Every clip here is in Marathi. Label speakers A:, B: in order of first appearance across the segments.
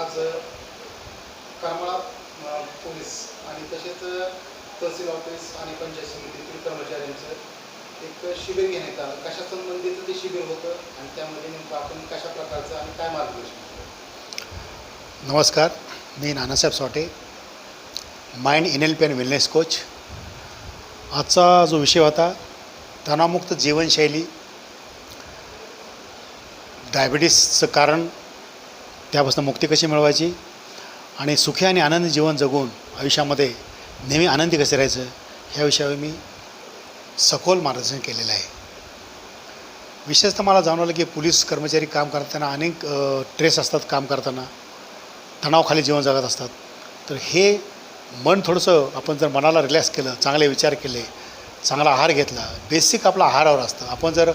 A: आज करमाळा पोलीस आणि तसेच तहसील ऑफिस आणि पंचायत समितीतील कर्मचाऱ्यांचं एक शिबिर घेण्यात आलं. कशा संबंधीचं ते शिबिर होतं आणि त्यामध्ये नेमकं आपण कशा प्रकारचं आणि काय मार्गदर्शन
B: नमस्कार मी Nanasaheb Sote mind N L P N wellness coach. आजचा जो विषय होता तणावमुक्त जीवनशैली डायबिटीसचं कारण त्यापासून मुक्ती कशी मिळवायची? आणि सुखी आणि आनंदी जीवन जगून आयुष्यामध्ये नेहमी आनंदी कसे राहायचं? ह्या विषयावर मी सखोल मार्गदर्शन केलेलं आहे. विशेषतः मला जाणवलं की पोलीस कर्मचारी काम करताना अनेक ट्रेस असतात काम करताना. तणावाखाली जीवन जगत असतात. तर हे मन थोडंसं आपण जर मनाला रिलॅक्स केलं चांगले विचार केले चांगला आहार घेतला बेसिक आपला आहारावर असतं. आपण जर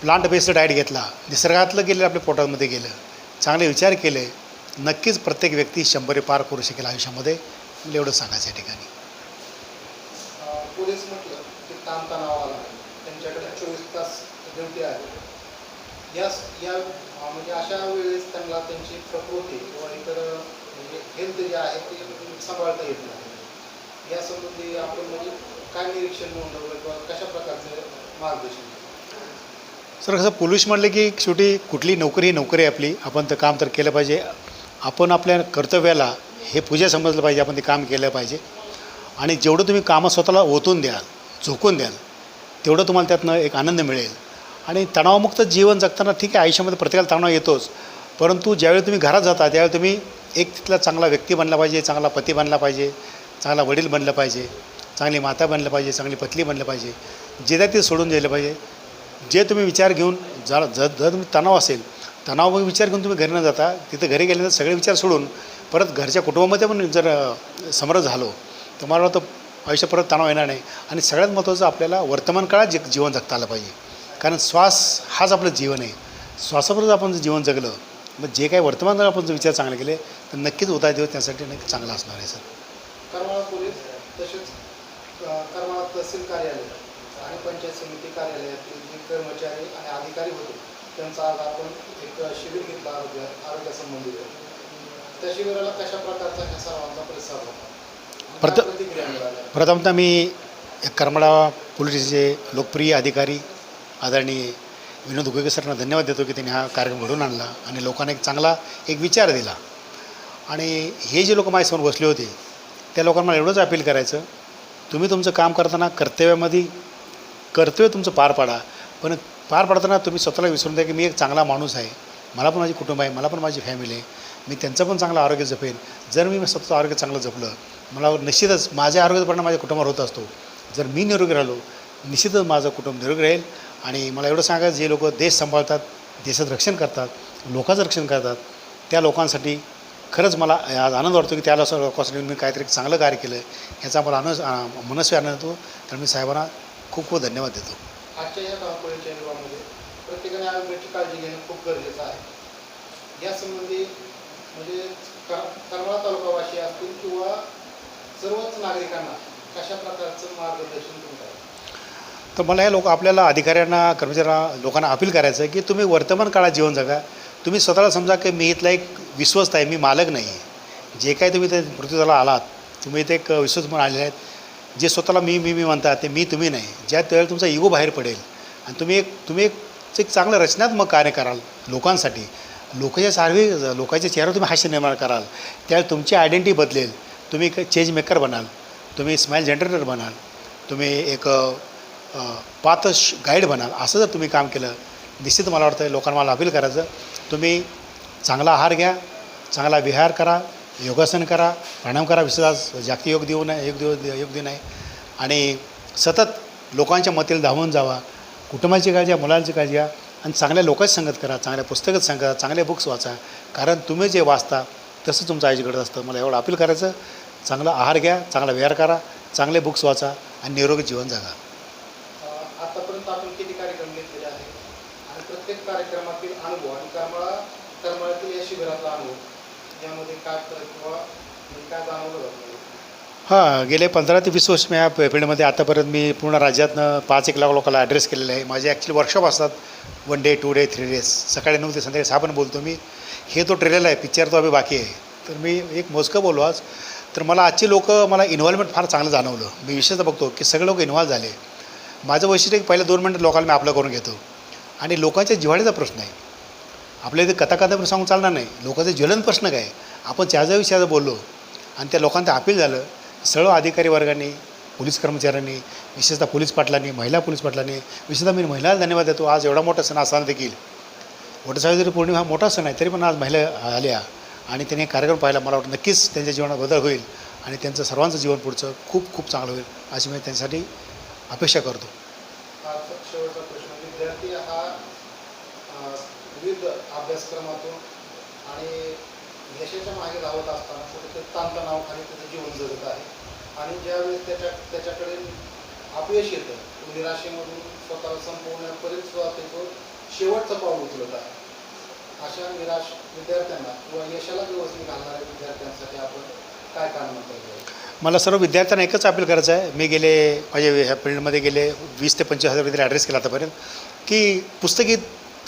B: प्लांट बेस्ड डाएट घेतला निसर्गातलं गेलं आपल्या पोटामध्ये गेलं चांगले विचार केले नक्कीच प्रत्येक व्यक्ती शंभरी पार करू शकेल आयुष्यामध्ये. एवढं सांगायचं या ठिकाणी.
A: अ, पोलीस म्हटलं की ताणतणाव आला. त्यांच्याकडे चोवीस तास ड्युटी आहे. या या म्हणजे अशा वेळेस त्यांना त्यांची प्रकृती किंवा इतर म्हणजे हेल्थ जे आहे ते सांभाळता येत नाही. यासंबंधी आपण म्हणजे काय निरीक्षण नोंदवलं किंवा कशा प्रकारचं मार्गदर्शन
B: सर कसं पोलीस म्हणलं की शेवटी कुठली नोकरी ही नोकरी आहे आपली. आपण ते काम तर केलं पाहिजे. आपण आपल्या कर्तव्याला हे पूजा समजलं पाहिजे आपण ते काम केलं पाहिजे. आणि जेवढं तुम्ही कामं स्वतःला ओतून द्याल झोकून द्याल तेवढं तुम्हाला त्यातनं एक आनंद मिळेल. आणि तणावमुक्त जीवन जगताना ठीक आहे आयुष्यामध्ये प्रत्येकाला तणाव येतोच. परंतु ज्यावेळी तुम्ही घरात जाता त्यावेळी तुम्ही एक तिथला चांगला व्यक्ती बनला पाहिजे चांगला पती बनला पाहिजे चांगला वडील बनलं पाहिजे चांगली माता बनलं पाहिजे चांगली पत्नी बनलं पाहिजे. जे त्या ते सोडून दिलं पाहिजे. जे तुम्ही विचार घेऊन जर जर जर तुम्ही तणाव असेल तणाव विचार घेऊन तुम्ही घरी न जाता तिथं घरी गेल्यानंतर सगळे विचार सोडून परत घरच्या कुटुंबामध्ये पण जर समर समरस झालो तर मला वाटतं आयुष्य परत तणाव येणार नाही. आणि सगळ्यात महत्त्वाचं आपल्याला वर्तमान काळात जे जीवन जगता आलं पाहिजे. कारण श्वास हाच आपलं जीवन आहे. श्वासाबरोबर आपण जर जीवन जगलं मग जे काही वर्तमान काळात आपण जर विचार चांगले केले तर नक्कीच उद्या दिवस त्यासाठी नक्की चांगला असणार आहे सर.
A: तहसील कार्यालय आणि पंचायत समिती कार्यालयातील कर्मचारी आणि अधिकारी होते. त्यांचा आज आपण एक शिबिर घेतलं आरोग्य आरोग्यासंबंधित त्या शिबिराला कशा प्रकारचा ह्या सर्वांचा प्रतिसाद होता? प्रतिक्रिया मिळाल्या?
B: प्रथमतः मी एक करमाळा पोलीसचे लोकप्रिय अधिकारी आदरणीय विनोद उगेकर सरांना धन्यवाद देतो की त्यांनी हा कार्यक्रम घडवून आणला आणि लोकांना एक चांगला एक विचार दिला. आणि हे जे लोक माझ्यासमोर बसले होते त्या लोकांना मला एवढंच अपील करायचं तुम्ही तुमचं काम करताना कर्तव्यामध्ये कर्तव्य तुमचं पार पाडा. पण पार पाडताना तुम्ही स्वतःला विसरून द्या की मी एक चांगला माणूस आहे. मला पण माझी कुटुंब आहे मला पण माझी फॅमिली आहे. मी त्यांचं पण चांगलं आरोग्य जपेन. जर मी स्वतःचं आरोग्य चांगलं जपलं मला निश्चितच माझ्या आरोग्याचा परिणाम माझ्या कुटुंबावर होत असतो. जर मी निरोगी राहिलो निश्चितच माझं कुटुंब निरोगी राहील. आणि मला एवढं सांगा जे लोक देश सांभाळतात देशाचं रक्षण करतात लोकांचं रक्षण करतात त्या लोकांसाठी खरंच मला आज आनंद वाटतो की त्या लोकांसाठी मी काहीतरी चांगलं कार्य केलं. याचा मला आनंद मनस्वी आनंद होतो. तर मी साहेबांना खूप खूप धन्यवाद देतो.
A: ठिकाणी आरोग्याची काळजी घेणं खूप गरजेचं आहे. यासंबंधी म्हणजे करमाळा तालुकावासी असतील किंवा सर्वच नागरिकांना कशा प्रकारचं मार्गदर्शन तुम्ही
B: तर मला हे लोक आपल्याला अधिकाऱ्यांना कर्मचाऱ्यांना लोकांना अपील करायचं आहे की तुम्ही वर्तमान काळात जीवन जगा. तुम्ही स्वतःला समजा की मी इथला एक विश्वस्त आहे मी मालक नाही आहे. जे काही तुम्ही ते मृत्यूला आलात तुम्ही इथे एक विश्वस्त म्हणून आलेले आहेत. जे स्वतःला मी मी मी म्हणतात ते मी तुम्ही नाही. ज्या त्यावेळेला तुमचा इगो बाहेर पडेल आणि तुम्ही एक तुम्ही एक एक चांगलं रचनात्मक कार्य कराल लोकांसाठी. लोकांच्या सार्वे लोकांच्या चेहऱ्यावर तुम्ही हास्य निर्माण कराल. त्यावेळी तुमची आयडेंटिटी बदलेल. तुम्ही एक चेंज मेकर बनाल. तुम्ही स्माईल जनरेटर बनाल. तुम्ही एक पातश गाईड बनाल. असं जर तुम्ही काम केलं निश्चित मला वाटतं लोकांना मला अपील करायचं. तुम्ही चांगला आहार घ्या चांगला विहार करा योगासन करा प्राणायाम करा. विश्वास जागतिक योग देऊ नये योग दिवस योग दिन आहे. आणि सतत लोकांच्या मतील धावून जावा. कुटुंबाची काळजी घ्या मुलांची काळजी घ्या आणि चांगल्या लोकांची संगत करा चांगल्या पुस्तकात सांगा चांगले बुक्स वाचा. कारण तुम्ही जे वाचता तसं तुमचं आयुष्य घडत असतं. मला एवढं अपील करायचं चांगला आहार घ्या चांगला विहार करा चांगले बुक्स वाचा आणि निरोगी जीवन जगा.
A: आतापर्यंत आपण किती कार्यक्रम घेतलेले आहेत? आणि प्रत्येक कार्यक्रमातील अनुभव आणि करमाळा करमाळ्यातील या शिबिरातला अनुभव यामध्ये काय किंवा काय जाणवलं जातं
B: हां गेले पंधरा ते वीस वर्ष मी या फील्डमध्ये आतापर्यंत मी पूर्ण राज्यातनं पाच एक लाख लोकांना ॲड्रेस केलेलं आहे. माझे ॲक्च्युली वर्कशॉप असतात. One day two day three days सकाळी नऊ ते संध्याकाळी सहा पण बोलतो मी. हे तो ट्रेलर आहे पिक्चर तो अभि बाकी आहे. तर मी एक मोजकं बोललो आज. तर मला आजची लोक मला इन्व्हॉल्वमेंट फार चांगलं जाणवलं. मी विशेषतः बघतो की सगळे लोक इन्व्हॉल्व झाले. माझं वैशिष्ट्य की पहिल्या दोन मिनटं लोकांना मी आपलं करून घेतो. आणि लोकांच्या जिव्हाळ्याचा प्रश्न आहे. आपल्या इथे कथाकथा कथा सांगून चालणार नाही. लोकांचा ज्वलन प्रश्न काय? आपण त्याच्या विषयाचं बोललो आणि त्या लोकांचं अपील झालं. सर्व अधिकारी वर्गाने पोलीस कर्मचाऱ्यांनी विशेषतः पोलीस पाटलांनी महिला पोलीस पाटलांनी विशेषतः मी महिलांना धन्यवाद देतो. आज एवढा मोठा सण असताना देखील. वटसावित्री पौर्णिमा हा मोठा सण आहे तरी पण आज महिला आल्या आणि त्यांनी कार्यक्रम पाहिला. मला वाटतं नक्कीच त्यांच्या जीवनात बदल होईल आणि त्यांचं सर्वांचं जीवन पुढचं खूप खूप चांगलं होईल अशी मी त्यांच्यासाठी अपेक्षा करतो.
A: विद्यार्थी हा विविध अभ्यासक्रमातून आणि यशाच्या मागे धावत असताना कुठेतरी त्याचं जीवन जगत आहे. आणि ज्यावेळेस त्याच्या त्याच्याकडे अपयश येतं तो निराशेमधून स्वतःला संपवण्यापर्यंत सुद्धा ते तो शेवटचं पाऊल उचलत आहे. अशा निराश विद्यार्थ्यांना किंवा यशाला व्यवस्थित घालणाऱ्या विद्यार्थ्यांसाठी आपण काय काम म्हणता
B: मला सर्व विद्यार्थ्यांना एकच अपील करायचं आहे. मी गेले माझ्या ह्या फील्डमध्ये गेले वीस ते पंचवीस हजार विद्यार्थी ॲड्रेस केला आतापर्यंत की पुस्तकी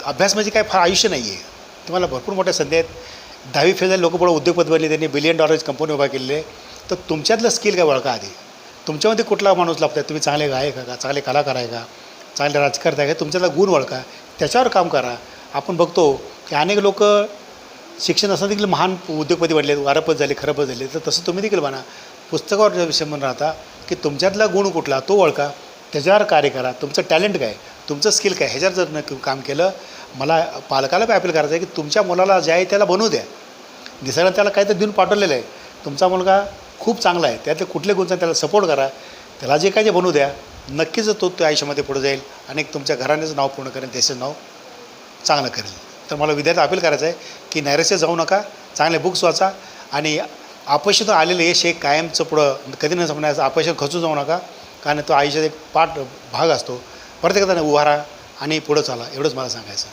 B: अभ्यास म्हणजे काय फार आयुष्य नाही आहे तुम्हाला भरपूर मोठ्या संधी आहेत. दहावी फेल झाले लोक पुढे उद्योगपती बनले त्यांनी बिलियन डॉलरची कंपनी उभा केलेली. आहे तर तुमच्यातलं स्किल काय ओळखा आधी? तुमच्यामध्ये कुठला माणूस लागतो तुम्ही चांगले गायक आहे का? चांगले कलाकार आहे का? चांगले राजकारता आहे का? तुमच्यातला गुण ओळखा. त्याच्यावर काम करा. आपण बघतो की अनेक लोक शिक्षण असताना देखील महान उद्योगपती बनले वारपत झाले खरपत झाले. तर तसं तुम्ही देखील म्हणा पुस्तकावर विषय म्हणून राहता की तुमच्यातला गुण कुठला तो ओळखा. त्याच्यावर कार्य करा. तुमचं टॅलेंट काय? तुमचं स्किल काय? ह्याच्यावर जर काम केलं मला पालकाला काय अपील करायचं आहे की तुमच्या मुलाला जे आहे त्याला बनवू द्या. दिसायला त्याला काहीतरी देऊन पाठवलेलं आहे. तुमचा मुलगा खूप चांगला आहे. त्यातले कुठले गुण आहेत त्याला सपोर्ट करा. त्याला जे काय जे बनवू द्या. नक्कीच तो त्या आयुष्यामध्ये पुढे जाईल आणि एक तुमच्या घरानेच नाव पूर्ण करेल त्याचं नाव चांगलं करेल. तर मला विद्यार्थी अपील करायचं आहे की नैराश्य जाऊ नका चांगले बुक्स वाचा आणि अपयशातून आलेलं यश हे कायमचं पुढं कधी न संपण्याचं अपयश खचून जाऊ नका. कारण तो आयुष्यात एक पाठ भाग असतो. प्रत्येकाने उभारा आणि पुढं चाला एवढंच मला सांगायचं